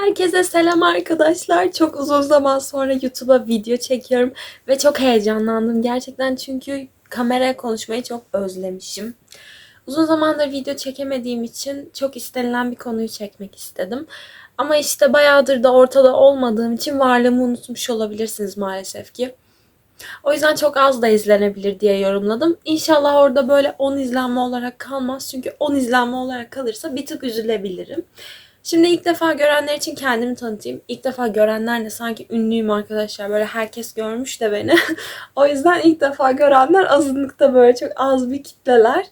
Herkese selam arkadaşlar. Çok uzun zaman sonra YouTube'a video çekiyorum ve çok heyecanlandım gerçekten çünkü kameraya konuşmayı çok özlemişim. Uzun zamandır video çekemediğim için çok istenilen bir konuyu çekmek istedim. Ama işte bayağıdır da ortada olmadığım için varlığımı unutmuş olabilirsiniz maalesef ki. O yüzden çok az da izlenebilir diye yorumladım. İnşallah orada böyle 10 izlenme olarak kalmaz. Çünkü 10 izlenme olarak kalırsa bir tık üzülebilirim. Şimdi ilk defa görenler için kendimi tanıtayım. İlk defa görenler de sanki ünlüyüm arkadaşlar. Böyle herkes görmüş de beni. o yüzden ilk defa görenler azınlıkta böyle çok az bir kitleler.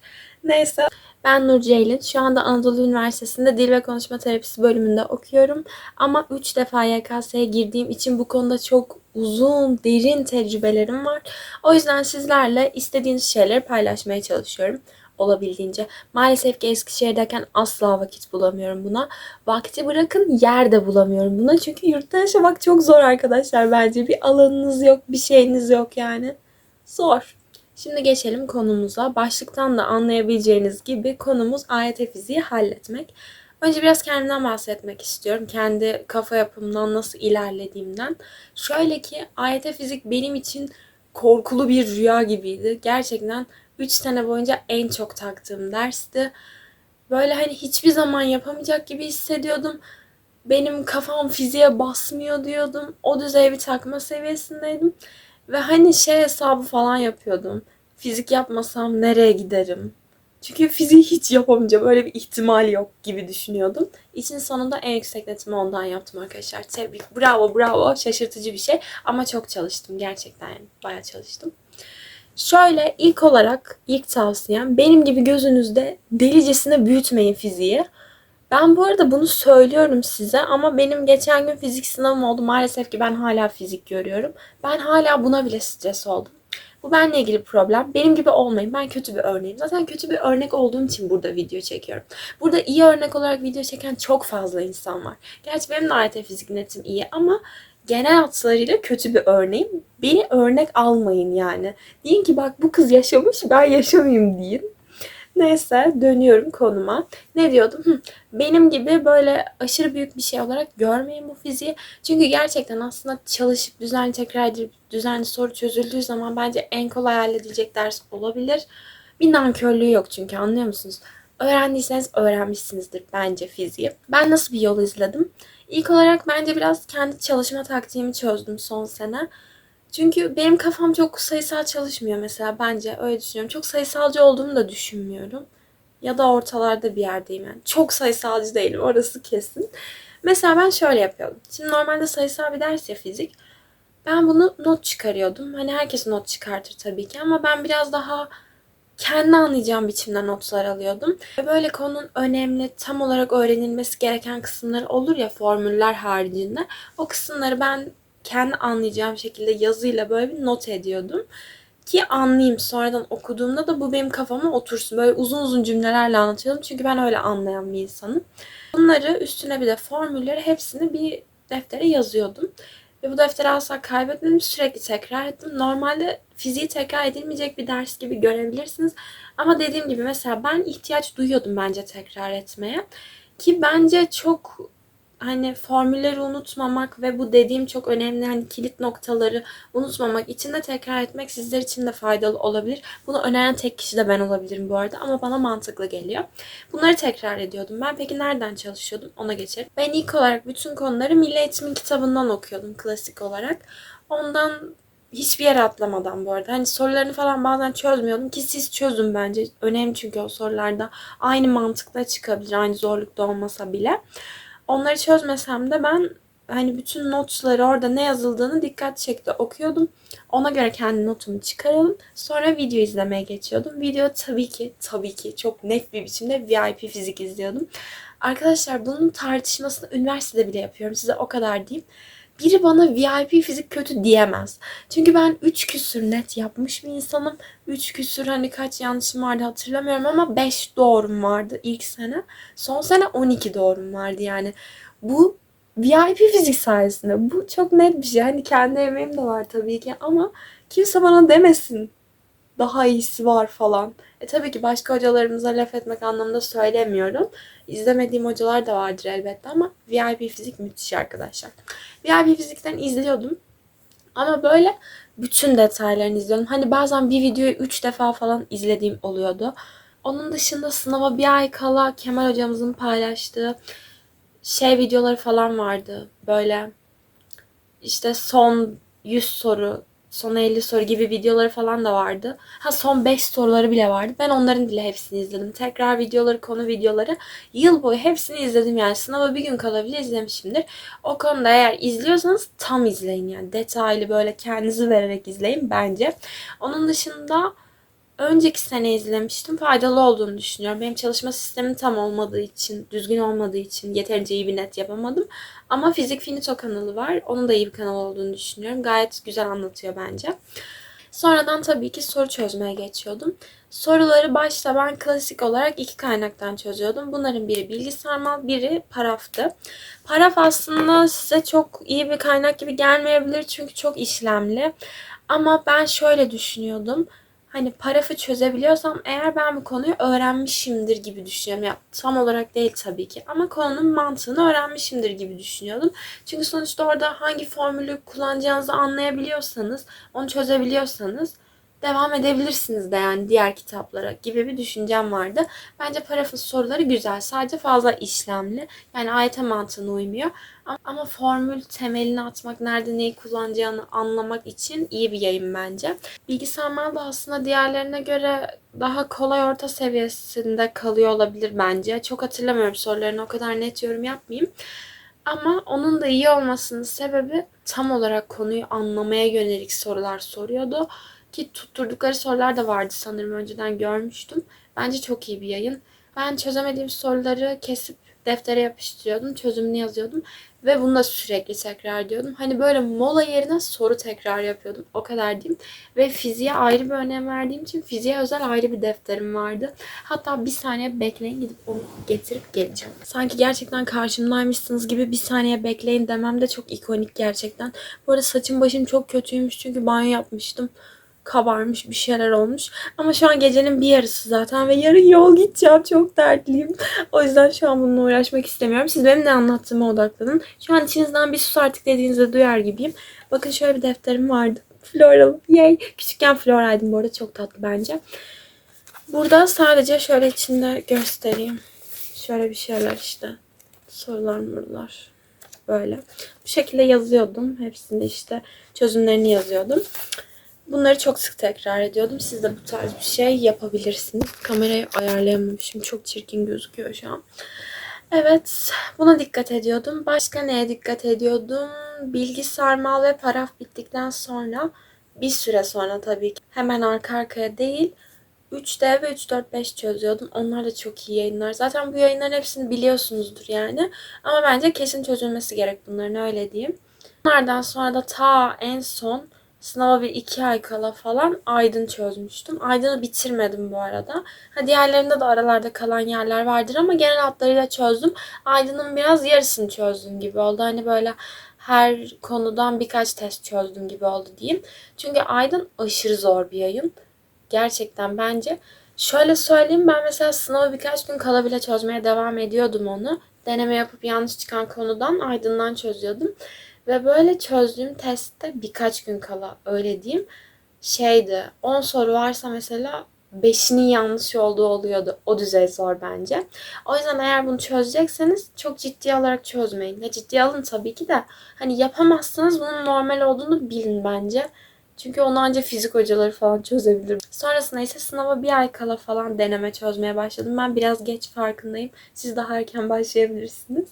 Neyse. Ben Nur Ceylin. Şu anda Anadolu Üniversitesi'nde Dil ve Konuşma Terapisi bölümünde okuyorum. Ama 3 defa YKS'ye girdiğim için bu konuda çok uzun, derin tecrübelerim var. O yüzden sizlerle istediğiniz şeyleri paylaşmaya çalışıyorum olabildiğince. Maalesef ki Eskişehir'deyken asla vakit bulamıyorum buna. Vakti bırakın yer de bulamıyorum buna. Çünkü yurtta yaşamak çok zor arkadaşlar bence. Bir alanınız yok, bir şeyiniz yok yani. Zor. Şimdi geçelim konumuza. Başlıktan da anlayabileceğiniz gibi konumuz AYT fiziği halletmek. Önce biraz kendimden bahsetmek istiyorum. Kendi kafa yapımdan nasıl ilerlediğimden. Şöyle ki AYT fizik benim için korkulu bir rüya gibiydi. Gerçekten 3 sene boyunca en çok taktığım dersti. Böyle hani hiçbir zaman yapamayacak gibi hissediyordum. Benim kafam fiziğe basmıyor diyordum. O düzey bir takma seviyesindeydim. Ve hani şey hesabı falan yapıyordum. Fizik yapmasam nereye giderim? Çünkü fiziği hiç yapamayacağım. Öyle bir ihtimal yok gibi düşünüyordum. İçin sonunda en yüksek netimi ondan yaptım arkadaşlar. Tebrik. Bravo bravo. Şaşırtıcı bir şey. Ama çok çalıştım gerçekten. Yani. Bayağı çalıştım. Şöyle ilk olarak ilk tavsiyem benim gibi gözünüzde delicesine büyütmeyin fiziği. Ben bu arada bunu söylüyorum size ama benim geçen gün fizik sınavım oldu. Maalesef ki ben hala fizik görüyorum. Ben hala buna bile stres oldum. Bu benimle ilgili problem. Benim gibi olmayın. Ben kötü bir örneğim. Zaten kötü bir örnek olduğum için burada video çekiyorum. Burada iyi örnek olarak video çeken çok fazla insan var. Gerçi benim de AYT fizik netim iyi ama genel hatlarıyla kötü bir örneğim. Beni örnek almayın yani. Deyin ki bak bu kız yaşamış ben yaşamayayım deyin. Neyse dönüyorum konuma. Ne diyordum? Benim gibi böyle aşırı büyük bir şey olarak görmeyin bu fiziği. Çünkü gerçekten aslında çalışıp düzenli tekrar edip düzenli soru çözüldüğü zaman bence en kolay halledilecek ders olabilir. Bir nankörlüğü yok çünkü anlıyor musunuz? Öğrendiyseniz öğrenmişsinizdir bence fiziği. Ben nasıl bir yol izledim? İlk olarak bence biraz kendi çalışma taktiğimi çözdüm son sene. Çünkü benim kafam çok sayısal çalışmıyor mesela bence öyle düşünüyorum. Çok sayısalcı olduğumu da düşünmüyorum. Ya da ortalarda bir yerdeyim yani. Çok sayısalcı değilim orası kesin. Mesela ben şöyle yapıyordum. Şimdi normalde sayısal bir ders ya fizik. Ben bunu not çıkarıyordum. Hani herkes not çıkartır tabii ki ama ben biraz daha kendi anlayacağım biçimde notlar alıyordum. Böyle konunun önemli, tam olarak öğrenilmesi gereken kısımları olur ya formüller haricinde. O kısımları ben kendi anlayacağım şekilde yazıyla böyle bir not ediyordum. Ki anlayayım sonradan okuduğumda da bu benim kafama otursun. Böyle uzun uzun cümlelerle anlatıyordum. Çünkü ben öyle anlayan bir insanım. Bunları üstüne bir de formülleri hepsini bir deftere yazıyordum. Ve bu defteri asla kaybetmedim. Sürekli tekrar ettim. Normalde fiziği tekrar edilmeyecek bir ders gibi görebilirsiniz. Ama dediğim gibi mesela ben ihtiyaç duyuyordum bence tekrar etmeye. Ki bence çok hani formülleri unutmamak ve bu dediğim çok önemli hani kilit noktaları unutmamak için de tekrar etmek sizler için de faydalı olabilir. Bunu öneren tek kişi de ben olabilirim bu arada ama bana mantıklı geliyor. Bunları tekrar ediyordum. Ben peki nereden çalışıyordum? Ona geçelim. Ben ilk olarak bütün konuları Milli Eğitim'in kitabından okuyordum klasik olarak. Ondan hiçbir yere atlamadan bu arada. Hani sorularını falan bazen çözmüyordum ki siz çözün bence. Önemli çünkü o sorularda aynı mantıkla çıkabilir. Aynı zorlukta olmasa bile. Onları çözmesem de ben hani bütün notları orada ne yazıldığını dikkat şekilde okuyordum. Ona göre kendi notumu çıkaralım. Sonra video izlemeye geçiyordum. Video tabii ki tabii ki çok net bir biçimde VIP fizik izliyordum. Arkadaşlar bunun tartışmasını üniversitede bile yapıyorum. Size o kadar diyeyim. Biri bana VIP fizik kötü diyemez. Çünkü ben 3 küsür net yapmış bir insanım. 3 küsür hani kaç yanlışım vardı hatırlamıyorum ama 5 doğrum vardı ilk sene. Son sene 12 doğrum vardı yani. Bu VIP fizik sayesinde. Bu çok net bir şey. Hani kendi emeğim de var tabii ki ama kimse bana demesin. Daha iyisi var falan. E tabii ki başka hocalarımıza laf etmek anlamında söylemiyorum. İzlemediğim hocalar da vardır elbette ama VIP fizik müthiş arkadaşlar. VIP fizikten izliyordum. Ama böyle bütün detaylarını izliyordum. Hani bazen bir videoyu 3 defa falan izlediğim oluyordu. Onun dışında sınava bir ay kala Kemal hocamızın paylaştığı şey videoları falan vardı. Böyle işte son 100 soru, son 50 soru gibi videoları falan da vardı. Ha son 5 soruları bile vardı. Ben onların bile hepsini izledim. Tekrar videoları, konu videoları yıl boyu hepsini izledim yani. Sınava bir gün kala bile izlemişimdir. O konuda eğer izliyorsanız tam izleyin yani. Detaylı böyle kendinizi vererek izleyin bence. Onun dışında önceki sene izlemiştim. Faydalı olduğunu düşünüyorum. Benim çalışma sistemim tam olmadığı için, düzgün olmadığı için yeterince iyi bir net yapamadım. Ama Fizik Finito kanalı var. Onun da iyi bir kanal olduğunu düşünüyorum. Gayet güzel anlatıyor bence. Sonradan tabii ki soru çözmeye geçiyordum. Soruları başta ben klasik olarak iki kaynaktan çözüyordum. Bunların biri bilgi sarmal, biri paraftı. Paraf aslında size çok iyi bir kaynak gibi gelmeyebilir çünkü çok işlemli. Ama ben şöyle düşünüyordum hani parafı çözebiliyorsam eğer ben bu konuyu öğrenmişimdir gibi düşünüyorum. Ya tam olarak değil tabii ki ama konunun mantığını öğrenmişimdir gibi düşünüyordum. Çünkü sonuçta orada hangi formülü kullanacağınızı anlayabiliyorsanız, onu çözebiliyorsanız devam edebilirsiniz de yani diğer kitaplara gibi bir düşüncem vardı. Bence parafın soruları güzel. Sadece fazla işlemli. Yani ayete mantığına uymuyor. Ama formül temelini atmak, nerede neyi kullanacağını anlamak için iyi bir yayın bence. Bilgisayar da aslında diğerlerine göre daha kolay orta seviyesinde kalıyor olabilir bence. Çok hatırlamıyorum sorularını o kadar net yorum yapmayayım. Ama onun da iyi olmasının sebebi tam olarak konuyu anlamaya yönelik sorular soruyordu. Ki tutturdukları sorular da vardı sanırım önceden görmüştüm. Bence çok iyi bir yayın. Ben çözemediğim soruları kesip deftere yapıştırıyordum. Çözümünü yazıyordum. Ve bunu da sürekli tekrar ediyordum. Hani böyle mola yerine soru tekrar yapıyordum. O kadar diyeyim. Ve fiziğe ayrı bir önem verdiğim için fiziğe özel ayrı bir defterim vardı. Hatta bir saniye bekleyin gidip onu getirip geleceğim. Sanki gerçekten karşımdaymışsınız gibi bir saniye bekleyin demem de çok ikonik gerçekten. Bu arada saçım başım çok kötüymüş çünkü banyo yapmıştım kabarmış bir şeyler olmuş. Ama şu an gecenin bir yarısı zaten ve yarın yol gideceğim. Çok dertliyim. O yüzden şu an bununla uğraşmak istemiyorum. Siz benim ne anlattığıma odaklanın. Şu an içinizden bir sus artık dediğinizde duyar gibiyim. Bakın şöyle bir defterim vardı. Floral. Yay. Küçükken floraydım bu arada. Çok tatlı bence. Burada sadece şöyle içinde göstereyim. Şöyle bir şeyler işte. Sorular mırlar. Böyle. Bu şekilde yazıyordum. Hepsini işte çözümlerini yazıyordum. Bunları çok sık tekrar ediyordum. Siz de bu tarz bir şey yapabilirsiniz. Kamerayı ayarlayamamışım. Çok çirkin gözüküyor şu an. Evet, buna dikkat ediyordum. Başka neye dikkat ediyordum? Bilgi sarmal ve paraf bittikten sonra bir süre sonra tabii ki hemen arka arkaya değil 3D ve 3-4-5 çözüyordum. Onlar da çok iyi yayınlar. Zaten bu yayınların hepsini biliyorsunuzdur yani. Ama bence kesin çözülmesi gerek bunların öyle diyeyim. Bunlardan sonra da ta en son Sınava bir iki ay kala falan Aydın çözmüştüm. Aydın'ı bitirmedim bu arada. Ha, diğerlerinde de aralarda kalan yerler vardır ama genel hatlarıyla çözdüm. Aydın'ın biraz yarısını çözdüm gibi oldu. Hani böyle her konudan birkaç test çözdüm gibi oldu diyeyim. Çünkü Aydın aşırı zor bir yayın. Gerçekten bence. Şöyle söyleyeyim ben mesela sınavı birkaç gün kala bile çözmeye devam ediyordum onu. Deneme yapıp yanlış çıkan konudan Aydın'dan çözüyordum. Ve böyle çözdüğüm testte birkaç gün kala öyle diyeyim şeydi 10 soru varsa mesela 5'inin yanlış olduğu oluyordu. O düzey zor bence. O yüzden eğer bunu çözecekseniz çok ciddi alarak çözmeyin. Ya ciddi alın tabii ki de hani yapamazsanız bunun normal olduğunu bilin bence. Çünkü onu ancak fizik hocaları falan çözebilir. Sonrasında ise sınava bir ay kala falan deneme çözmeye başladım. Ben biraz geç farkındayım. Siz daha erken başlayabilirsiniz.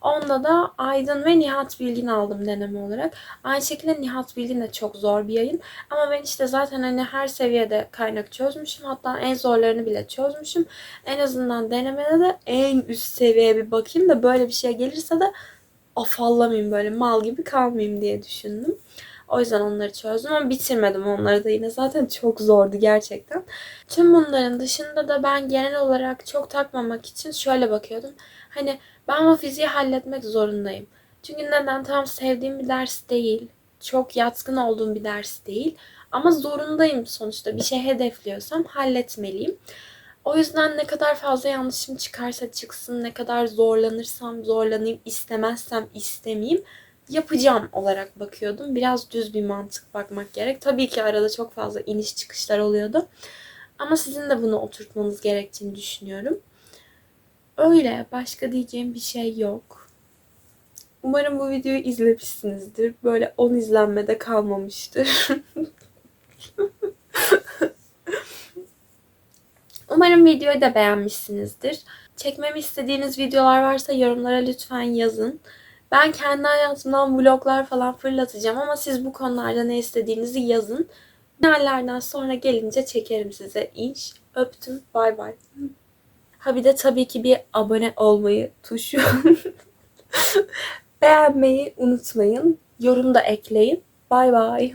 Onda da Aydın ve Nihat Bilgin aldım deneme olarak. Aynı şekilde Nihat Bilgin de çok zor bir yayın. Ama ben işte zaten hani her seviyede kaynak çözmüşüm. Hatta en zorlarını bile çözmüşüm. En azından denemede de en üst seviyeye bir bakayım da böyle bir şey gelirse de afallamayayım böyle mal gibi kalmayayım diye düşündüm. O yüzden onları çözdüm ama bitirmedim onları da yine. Zaten çok zordu gerçekten. Tüm bunların dışında da ben genel olarak çok takmamak için şöyle bakıyordum. Hani ben o fiziği halletmek zorundayım. Çünkü neden? Tam sevdiğim bir ders değil. çok yatkın olduğum bir ders değil. Ama zorundayım sonuçta. Bir şey hedefliyorsam halletmeliyim. O yüzden ne kadar fazla yanlışım çıkarsa çıksın, ne kadar zorlanırsam zorlanayım, istemezsem istemeyeyim yapacağım olarak bakıyordum. Biraz düz bir mantık bakmak gerek. Tabii ki arada çok fazla iniş çıkışlar oluyordu. Ama sizin de bunu oturtmanız gerektiğini düşünüyorum. Öyle. Başka diyeceğim bir şey yok. Umarım bu videoyu izlemişsinizdir. Böyle 10 izlenmede kalmamıştır. Umarım videoyu da beğenmişsinizdir. Çekmemi istediğiniz videolar varsa yorumlara lütfen yazın. Ben kendi hayatımdan vloglar falan fırlatacağım ama siz bu konularda ne istediğinizi yazın. Finallerden sonra gelince çekerim size. İnş. Öptüm. Bay bay. Ha bir de tabii ki bir abone olmayı tuşu. Beğenmeyi unutmayın. Yorum da ekleyin. Bay bay.